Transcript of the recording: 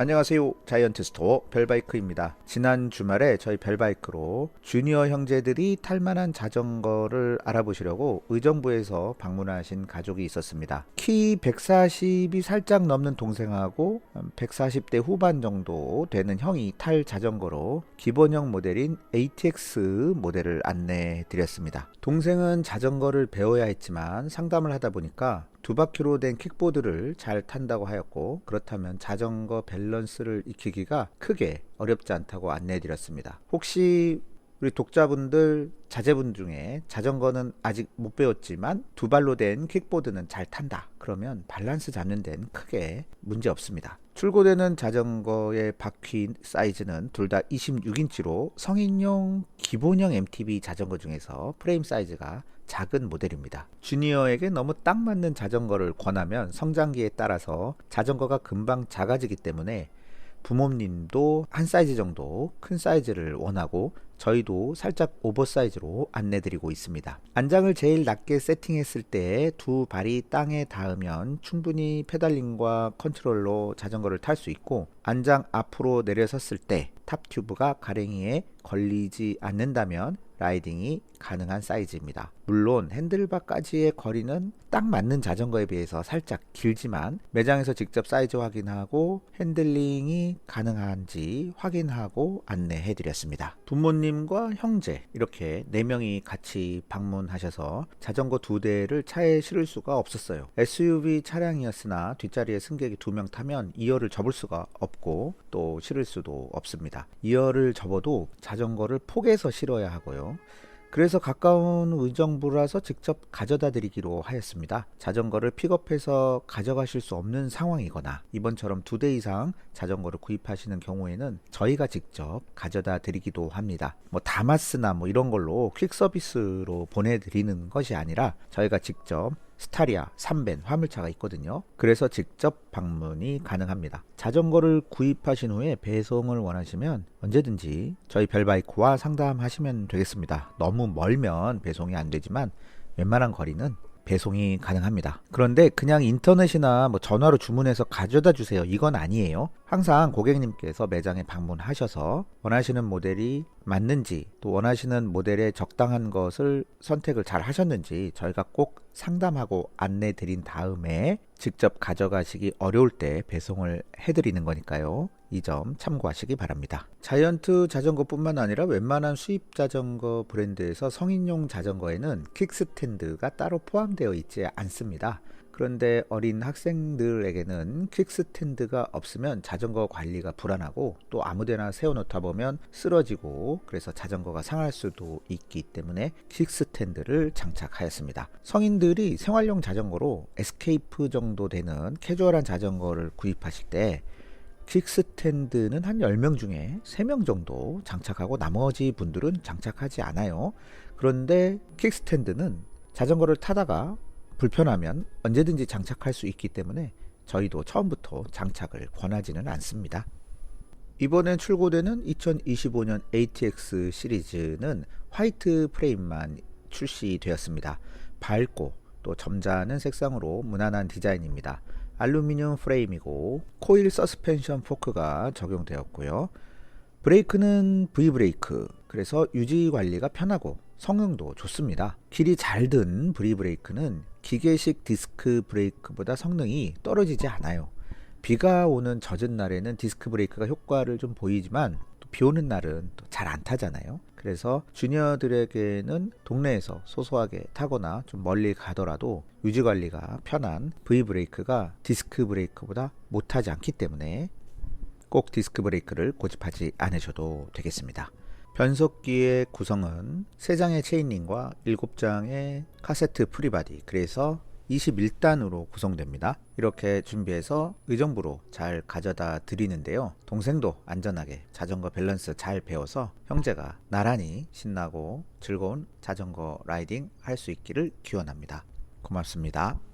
안녕하세요. 자이언트 스토어 별바이크입니다. 지난 주말에 저희 별바이크로 주니어 형제들이 탈만한 자전거를 알아보시려고 의정부에서 방문하신 가족이 있었습니다. 키 140이 살짝 넘는 동생하고 140대 후반 정도 되는 형이 탈 자전거로 기본형 모델인 ATX 모델을 안내해 드렸습니다. 동생은 자전거를 배워야 했지만 상담을 하다 보니까 두 바퀴로 된 킥보드를 잘 탄다고 하였고 그렇다면 자전거 밸런스를 익히기가 크게 어렵지 않다고 안내해 드렸습니다. 혹시 우리 독자분들 자제분 중에 자전거는 아직 못 배웠지만 두 발로 된 킥보드는 잘 탄다. 그러면 밸런스 잡는 데는 크게 문제 없습니다. 출고되는 자전거의 바퀴 사이즈는 둘 다 26인치로 성인용 기본형 MTB 자전거 중에서 프레임 사이즈가 작은 모델입니다. 주니어에게 너무 딱 맞는 자전거를 권하면 성장기에 따라서 자전거가 금방 작아지기 때문에 부모님도 한 사이즈 정도 큰 사이즈를 원하고 저희도 살짝 오버사이즈로 안내드리고 있습니다. 안장을 제일 낮게 세팅했을 때 두 발이 땅에 닿으면 충분히 페달링과 컨트롤로 자전거를 탈 수 있고 안장 앞으로 내려섰을 때 탑 튜브가 가랭이에 걸리지 않는다면 라이딩이 가능한 사이즈입니다. 물론 핸들바까지의 거리는 딱 맞는 자전거에 비해서 살짝 길지만 매장에서 직접 사이즈 확인하고 핸들링이 가능한지 확인하고 안내해 드렸습니다. 부모님과 형제 이렇게 4명이 같이 방문하셔서 자전거 두 대를 차에 실을 수가 없었어요. SUV 차량이었으나 뒷자리에 승객이 두 명 타면 2열을 접을 수가 없고 또 실을 수도 없습니다. 2열을 접어도 자전거를 폭에서 실어야 하고요. 그래서 가까운 의정부라서 직접 가져다 드리기로 하였습니다. 자전거를 픽업해서 가져가실 수 없는 상황이거나 이번처럼 두 대 이상 자전거를 구입하시는 경우에는 저희가 직접 가져다 드리기도 합니다. 뭐 다마스나 뭐 이런 걸로 퀵 서비스로 보내드리는 것이 아니라 저희가 직접 스타리아, 3벤 화물차가 있거든요. 그래서 직접 방문이 가능합니다. 자전거를 구입하신 후에 배송을 원하시면 언제든지 저희 별바이크와 상담하시면 되겠습니다. 너무 멀면 배송이 안 되지만 웬만한 거리는 배송이 가능합니다. 그런데 그냥 인터넷이나 뭐 전화로 주문해서 가져다 주세요. 이건 아니에요. 항상 고객님께서 매장에 방문하셔서 원하시는 모델이 맞는지 또 원하시는 모델에 적당한 것을 선택을 잘 하셨는지 저희가 꼭 상담하고 안내 드린 다음에 직접 가져가시기 어려울 때 배송을 해드리는 거니까요. 이 점 참고하시기 바랍니다. 자이언트 자전거뿐만 아니라 웬만한 수입 자전거 브랜드에서 성인용 자전거에는 킥스탠드가 따로 포함되어 있지 않습니다. 그런데 어린 학생들에게는 퀵스탠드가 없으면 자전거 관리가 불안하고 또 아무데나 세워놓다 보면 쓰러지고 그래서 자전거가 상할 수도 있기 때문에 퀵스탠드를 장착하였습니다. 성인들이 생활용 자전거로 에스케이프 정도 되는 캐주얼한 자전거를 구입하실 때 퀵스탠드는 한 10명 중에 3명 정도 장착하고 나머지 분들은 장착하지 않아요. 그런데 퀵스탠드는 자전거를 타다가 불편하면 언제든지 장착할 수 있기 때문에 저희도 처음부터 장착을 권하지는 않습니다. 이번에 출고되는 2025년 ATX 시리즈는 화이트 프레임만 출시되었습니다. 밝고 또 점잖은 색상으로 무난한 디자인입니다. 알루미늄 프레임이고 코일 서스펜션 포크가 적용되었고요. 브레이크는 V 브레이크. 그래서 유지 관리가 편하고 성능도 좋습니다. 길이 잘든 V 브레이크는 기계식 디스크 브레이크보다 성능이 떨어지지 않아요. 비가 오는 젖은 날에는 디스크 브레이크가 효과를 좀 보이지만 비 오는 날은 또 잘 안 타잖아요. 그래서 주니어들에게는 동네에서 소소하게 타거나 좀 멀리 가더라도 유지 관리가 편한 V 브레이크가 디스크 브레이크보다 못하지 않기 때문에 꼭 디스크 브레이크를 고집하지 않으셔도 되겠습니다. 변속기의 구성은 3장의 체인링과 7장의 카세트 프리바디 그래서 21단으로 구성됩니다. 이렇게 준비해서 의정부로 잘 가져다 드리는데요. 동생도 안전하게 자전거 밸런스 잘 배워서 형제가 나란히 신나고 즐거운 자전거 라이딩 할 수 있기를 기원합니다. 고맙습니다.